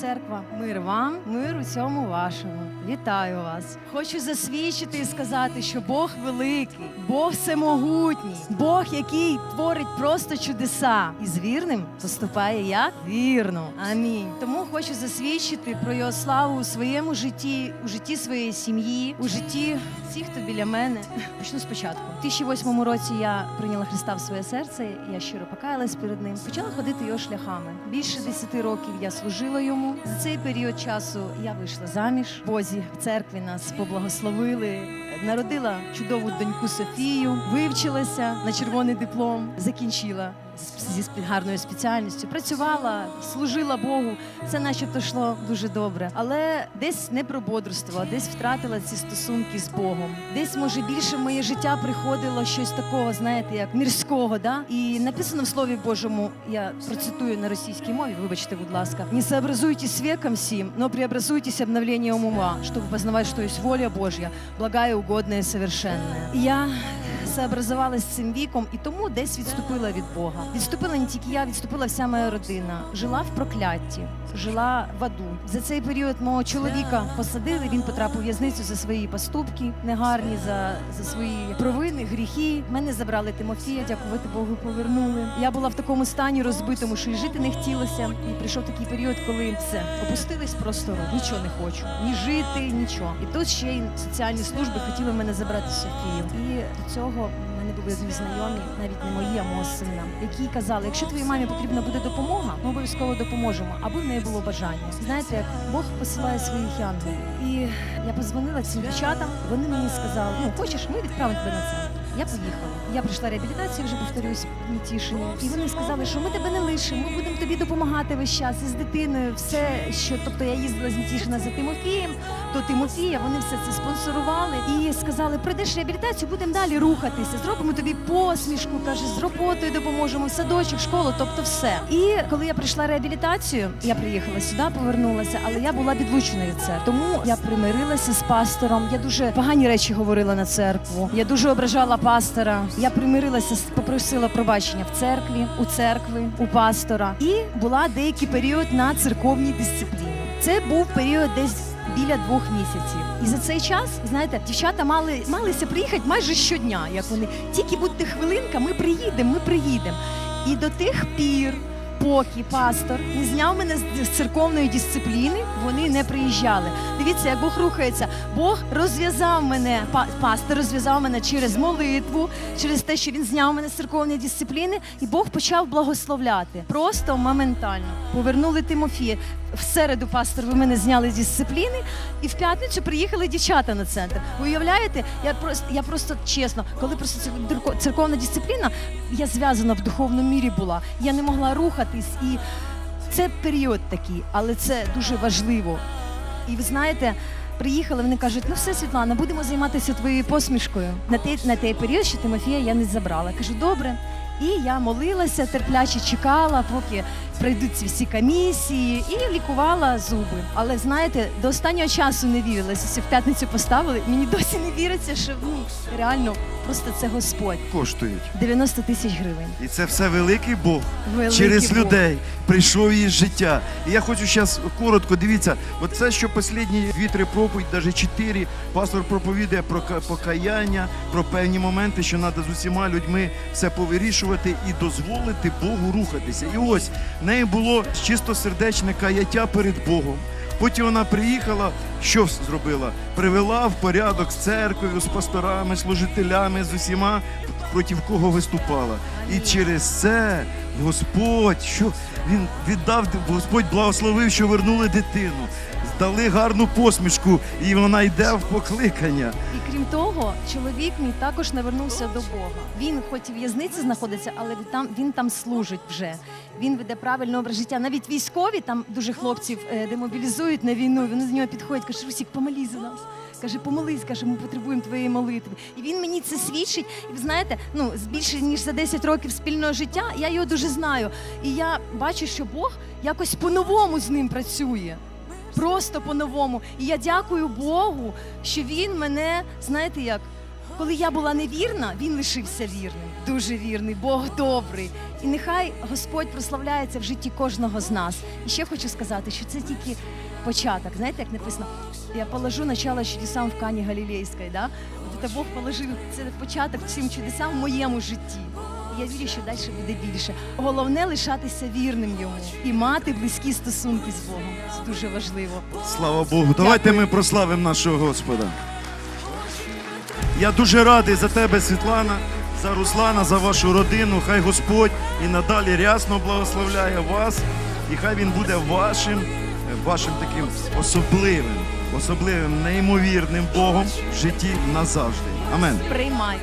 церква. Мир вам, мир у цьому вашому. Вітаю вас. Хочу засвідчити і сказати, що Бог великий, Бог всемогутній, Бог, який творить просто чудеса. І з вірним поступає як вірно. Амінь. Тому хочу засвідчити про його славу у своєму житті, у житті своєї сім'ї, у житті всіх, хто біля мене. Почну спочатку. У 2008 році я прийняла Христа в своє серце. Я щиро покаялась перед ним. Почала ходити його шляхами. Більше 10 років я служила йому. За цей період часу я вийшла заміж. Бозі в церкві нас поблагословили. Народила чудову доньку Софію, вивчилася на червоний диплом, закінчила зі гарною спеціальністю. Працювала, служила Богу. Це начебто йшло дуже добре. Але десь не прободрствувала, десь втратила ці стосунки з Богом. Десь, може, більше в моє життя приходило щось такого, знаєте, як мірського. Да? І написано в Слові Божому, я процитую на російській мові, вибачте, будь ласка, не сообразуйтесь веком сим, но преобразуйтесь обновлением ума, чтобы познавать, что есть воля Божья, благая, угодная и совершенная. Я сообразувалась з цим віком і тому десь відступила від Бога. Відступила не тільки я, відступила вся моя родина. Жила в прокляті, жила в аду. За цей період мого чоловіка посадили. Він потрапив у в'язницю за свої поступки негарні, за, за свої провини, гріхи. Мене забрали Тимофія, дякувати Богу, повернули. Я була в такому стані розбитому, що й жити не хотілося. І прийшов такий період, коли все опустились просто. Нічого не хочу, ні жити, нічого. І тут ще й соціальні служби хотіли мене забрати Софію. І до цього в мене були знайомі, навіть не мої, а мого сина, які казали, якщо твоїй мамі потрібна буде допомога, ми обов'язково допоможемо, аби в неї було бажання. Знаєте, як Бог посилає своїх янголів. І я позвонила цим дівчатам. Вони мені сказали: ну хочеш, ми відправимо тебе на це. Я поїхала. Я пройшла реабілітацію, вже повторюсь, Нетішині. І вони сказали, що ми тебе не лишимо, ми будемо тобі допомагати весь час із дитиною. Все, що тобто я їздила з Нетішина за Тимофієм, до Тимофія. Вони все це спонсорували і сказали: пройдеш реабілітацію, будемо далі рухатися. Зробимо тобі посмішку, каже, з роботою допоможемо, садочок, школу, тобто все. І коли я пройшла реабілітацію, я приїхала сюди, повернулася, але я була відлучена від церкви. Тому я примирилася з пастором. Я дуже погані речі говорила на церкву. Я дуже ображала пастора. Я примирилася, попросила пробачення в церкві, у церкви, у пастора. І була деякий період на церковній дисципліні. Це був період десь. Біля двох місяців, і за цей час, знаєте, дівчата мали малися приїхати майже щодня. Як вони тільки будьте хвилинка, ми приїдемо, ми приїдемо. І до тих пір, поки пастор не зняв мене з- церковної дисципліни, вони не приїжджали. Дивіться, як Бог рухається. Бог розв'язав мене, пастор розв'язав мене через молитву, через те, що він зняв мене з церковної дисципліни, і Бог почав благословляти. Просто моментально повернули Тимофія. В середу пастор ви мене зняли з дисципліни, і в п'ятницю приїхали дівчата на центр. Ви уявляєте? Я просто я просто чесно, коли просто церковна дисципліна, я зв'язана в духовному мірі була. Я не могла рухатись, і це період такий, але це дуже важливо. І ви знаєте. Приїхали, вони кажуть, ну все, Світлана, будемо займатися твоєю посмішкою. На той, на той період, що Тимофія я не забрала. Кажу, добре. І я молилася, терпляче чекала, поки пройдуть ці всі комісії, і лікувала зуби. Але знаєте, до останнього часу не вірилася. Це в п'ятницю поставили. Мені досі не віриться, що ну реально просто це Господь. коштують. 90 тисяч гривень. І це все великий Бог Великий через Бог. людей прийшов її життя. І я хочу зараз коротко дивіться, от це, що останні дві-три проповіді, навіть чотири, пастор проповідує про ка- покаяння, про певні моменти, що треба з усіма людьми все повирішувати і дозволити Богу рухатися. І ось неї було чистосердечне каяття перед Богом. Потім вона приїхала, що зробила? Привела в порядок з церквою, з пасторами, служителями, з усіма, проти кого виступала. І через це Господь, що він віддав, Господь благословив, що вернули дитину, дали гарну посмішку, і вона йде в покликання. І крім того, чоловік мій також навернувся до Бога. Він, хоч і в'язниці знаходиться, але він там він там служить вже. Він веде правильний образ життя. Навіть військові там дуже хлопців е, демобілізують на війну. Вони до нього підходять, кажуть, Русік, помолись за нас. Каже, помолись, каже, ми потребуємо твоєї молитви. І він мені це свідчить. І ви знаєте, ну з більше ніж за 10 років спільного життя я його дуже знаю. І я бачу, що Бог якось по-новому з ним працює. Просто по-новому. І я дякую Богу, що він мене, знаєте як, Коли я була невірна, він лишився вірним. Дуже вірний, Бог добрий. І нехай Господь прославляється в житті кожного з нас. І ще хочу сказати, що це тільки початок. Знаєте, як написано, я положу начало чудесам в Кані Галілейській. Да? От Бог положив це початок всім чудесам в моєму житті. І я вірю, що далі буде більше. Головне лишатися вірним йому і мати близькі стосунки з Богом. Це дуже важливо. Слава Богу. Давайте ми прославимо нашого Господа. Я дуже радий за тебе, Світлана, за Руслана, за вашу родину. Хай Господь і надалі рясно благословляє вас, і хай він буде вашим, вашим таким особливим, особливим, неймовірним Богом в житті назавжди. Амен. Приймай.